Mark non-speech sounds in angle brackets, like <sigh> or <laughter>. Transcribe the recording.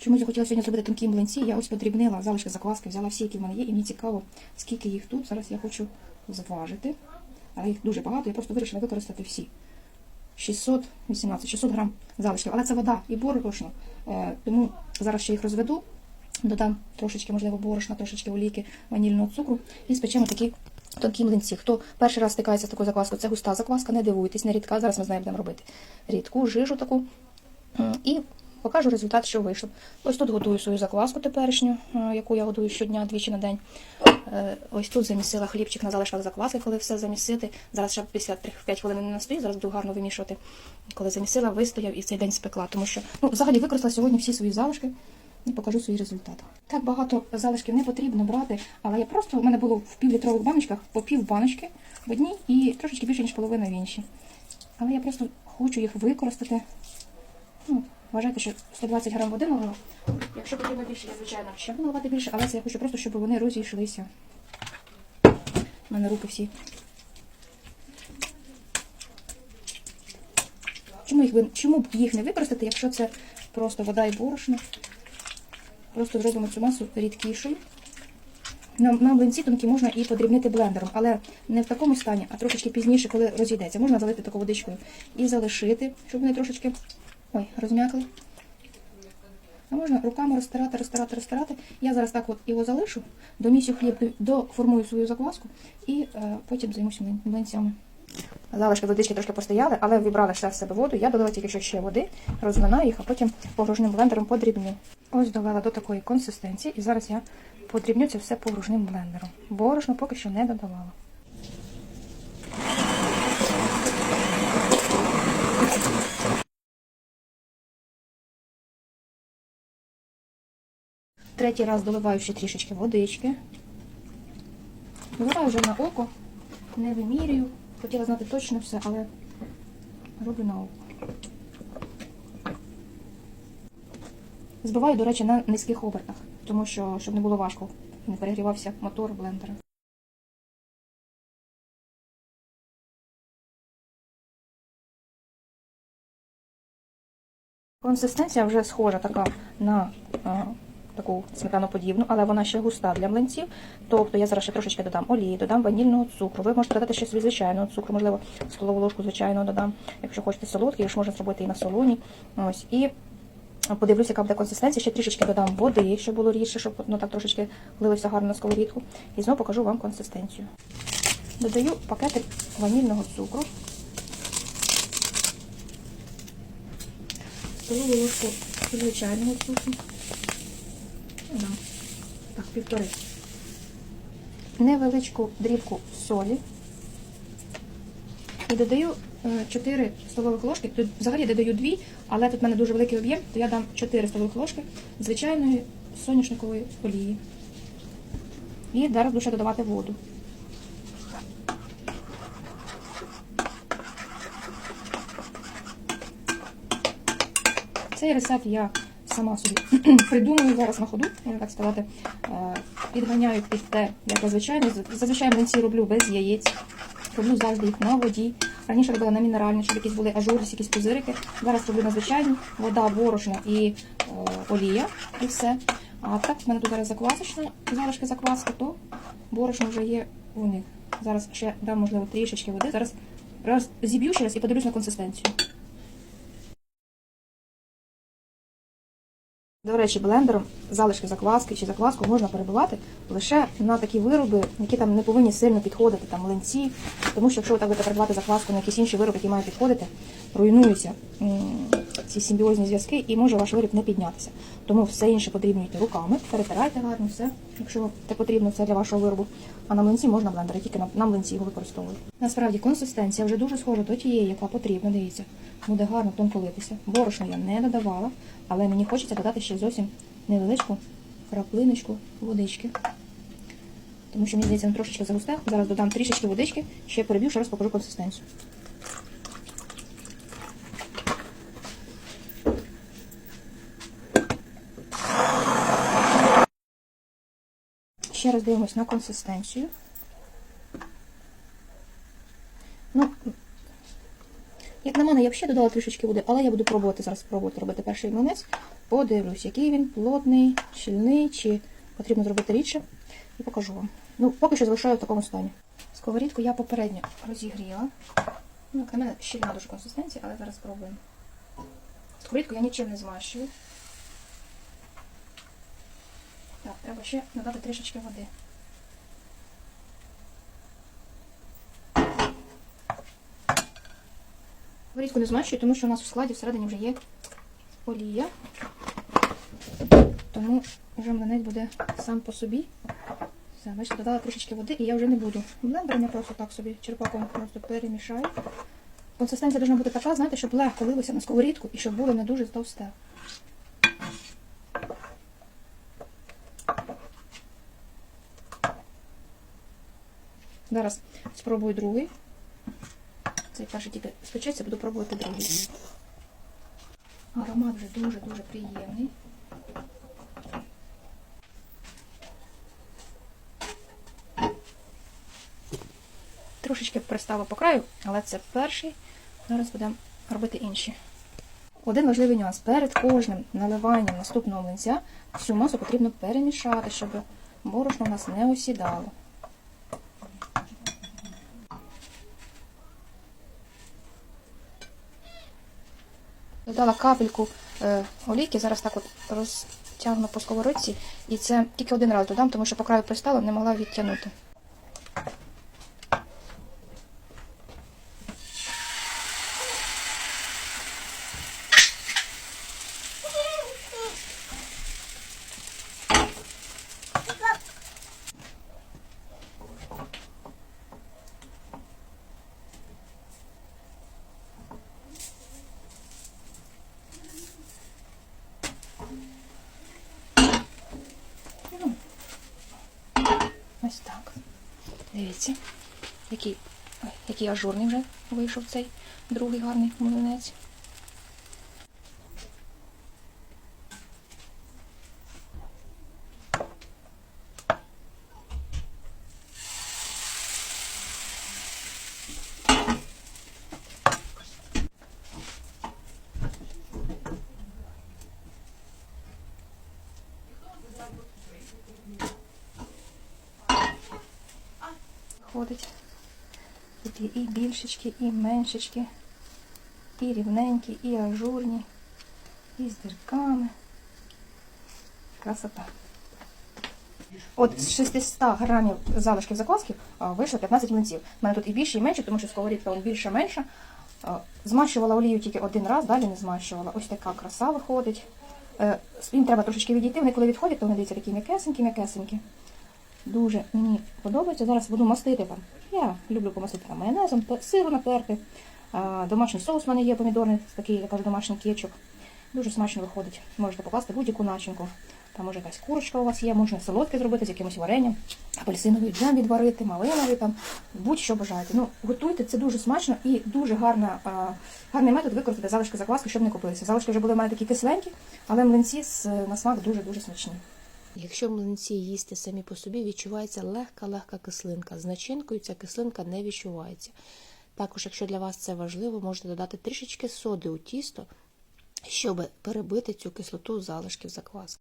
Чому я хотіла сьогодні зробити тонкі млинці, я ось подрібнила залишки закваски, взяла всі, які в мене є, і мені цікаво, скільки їх тут. Зараз я хочу зважити. Але їх дуже багато, я просто вирішила використати всі. 618, 600 грам залишків. Але це вода і борошно. Е, тому зараз ще їх розведу, додам трошечки, можливо, борошна, трошечки олійки, ванільного цукру і спечемо такі тонкі млинці. Хто перший раз стикається з такою закваскою, це густа закваска, не дивуйтесь, не рідка. Зараз ми з нею будемо робити рідку, жижу таку. І покажу результат, що вийшло. Ось тут готую свою закваску теперішню, е, яку я готую щодня, двічі на день. Е, Ось тут замісила хлібчик на залишках закваски, коли все замісити. Зараз ще після 5 хвилин не настоїть, зараз буду гарно вимішувати. Коли замісила, вистояв і цей день спекла. Тому що ну, взагалі використала сьогодні всі свої залишки і покажу свої результати. Так багато залишків не потрібно брати, але я просто у мене було в півлітрових баночках по пів баночки в одній і трошечки більше, ніж половина в іншій. Але я просто хочу їх використати. Ну, вважайте, що 120 грам води налила. Якщо потрібно більше, я звичайно ще буду наливати більше, але це я хочу просто, щоб вони розійшлися. У мене руки всі. Чому їх, чому б їх не використати, якщо це просто вода і борошно? Просто зробимо цю масу рідкішою. На, на млинці тонкі можна і подрібнити блендером, але не в такому стані, а трошечки пізніше, коли розійдеться. Можна залити таку водичкою і залишити, щоб вони трошечки ой, розм'якли. А можна руками розтирати, розтирати, розтирати. Я зараз так от його залишу, домісю хліб, доформую свою закваску і е, потім займуся млин- млинцями. Залишки водички трошки постояли, але вібрали ще в себе воду. Я додала тільки що ще води, розминаю їх, а потім погружним блендером подрібню. Ось довела до такої консистенції, і зараз я подрібню це все погружним блендером. Борошно поки що не додавала. Третій раз доливаю ще трішечки водички. Доливаю вже на око, не вимірюю. Хотіла знати точно все, але роблю на око. Збиваю, до речі, на низьких обертах, тому що щоб не було важко, не перегрівався мотор блендера. Консистенція вже схожа така на а, таку сметаноподібну, але вона ще густа для млинців. Тобто я зараз ще трошечки додам олії, додам ванільного цукру. Ви можете додати ще собі звичайного цукру, можливо, столову ложку звичайного додам. Якщо хочете солодкий, ж можна зробити і на солоні. Ось і подивлюся, яка буде консистенція. Ще трішечки додам води, щоб було рідше, щоб воно так трошечки влився гарно на сковорідку. І знову покажу вам консистенцію. Додаю пакетик ванільного цукру. Столову ложку звичайного цукру. Так, півтори. Невеличку дрібку солі. І додаю 4 столових ложки. Тут взагалі додаю 2, але тут в мене дуже великий об'єм, то я дам 4 столових ложки звичайної соняшникової олії. І зараз буду ще додавати воду. Цей рецепт я сама собі <clears throat> придумую зараз на ходу, так сказати. Е, Підганяю під те, як зазвичай. Зазвичай млинці роблю без яєць. Роблю завжди їх на воді. Раніше робила на мінеральні, щоб якісь були ажурці, якісь пузирики. Зараз роблю на звичайні. Вода, борошно і е, олія. І все. А так, в мене тут зараз заквасочна, залишки закваски, то борошно вже є у них. Зараз ще дам, можливо, трішечки води. Зараз раз зіб'ю ще раз і подивлюсь на консистенцію. До речі, блендером залишки закваски чи закваску можна перебивати лише на такі вироби, які там не повинні сильно підходити, там млинці. Тому що якщо ви так будете перебивати закваску на якісь інші вироби, які мають підходити, руйнуються ці симбіозні зв'язки і може ваш виріб не піднятися. Тому все інше подрібнюйте руками, перетирайте гарно все, якщо це потрібно, це для вашого виробу. А на млинці можна блендер, тільки на, на млинці його використовую. Насправді консистенція вже дуже схожа до тієї, яка потрібна, дивіться, буде гарно тонко литися. Борошно я не додавала, але мені хочеться додати ще зовсім невеличку краплиночку водички. Тому що мені здається, він трошечки загусте. Зараз додам трішечки водички, ще переб'ю, ще раз покажу консистенцію. Ще раз дивимось на консистенцію. Ну, як на мене, я взагалі додала трішечки води, але я буду пробувати зараз спробувати робити перший млинець. Подивлюсь, який він плотний, щільний, чи потрібно зробити рідше. І покажу вам. Ну, поки що залишаю в такому стані. Сковорідку я попередньо розігріла. Ну, для мене щільна дуже консистенція, але зараз спробуємо. Сковорідку я нічим не змащую. Так, треба ще додати трішечки води. Горітку не змащую, тому що у нас у складі всередині вже є олія. Тому вже млинець буде сам по собі. Все, бачите, додала трішечки води і я вже не буду. Блендером я просто так собі черпаком просто перемішаю. Консистенція повинна бути така, знаєте, щоб легко лилося на сковорідку і щоб було не дуже товсте. Зараз спробую другий. Цей перший тільки спечеться, буду пробувати другий. Аромат вже дуже-дуже приємний. Трошечки пристала по краю, але це перший. Зараз будемо робити інші. Один важливий нюанс. Перед кожним наливанням наступного млинця всю масу потрібно перемішати, щоб борошно у нас не осідало. Додала капельку е, олійки, зараз так от розтягну по сковородці. І це тільки один раз додам, тому що по краю пристала, не могла відтягнути. Ось так. Дивіться, який, ой, який ажурний вже вийшов цей другий гарний млинець. Ходить. Тут є і більшечки, і меншечки, і рівненькі, і ажурні, і з дірками. Красота. От з 600 грамів залишків закваски вийшло 15 млинців. У мене тут і більше, і менше, тому що сковорідка он більше менша. Змащувала олію тільки один раз, далі не змащувала. Ось така краса виходить. Е, Їм треба трошечки відійти. Вони коли відходять, то вони дивіться такі м'якесенькі, м'якесенькі. Дуже мені подобається. Зараз буду мастити там. Я люблю помастити там майонезом, сиру натерти. Домашній соус у мене є помідорний, такий, я кажу, домашній кетчуп. Дуже смачно виходить. Можете покласти будь-яку начинку. Там може якась курочка у вас є, можна солодке зробити з якимось варенням, апельсиновий джем відварити, малиновий там, будь-що бажаєте. Ну, готуйте, це дуже смачно і дуже гарна, а, гарний метод використати залишки закваски, щоб не купилися. Залишки вже були в мене такі кисленькі, але млинці з, на смак дуже-дуже смачні. Якщо млинці їсти самі по собі, відчувається легка-легка кислинка. З начинкою ця кислинка не відчувається. Також, якщо для вас це важливо, можете додати трішечки соди у тісто, щоб перебити цю кислоту залишків закваски.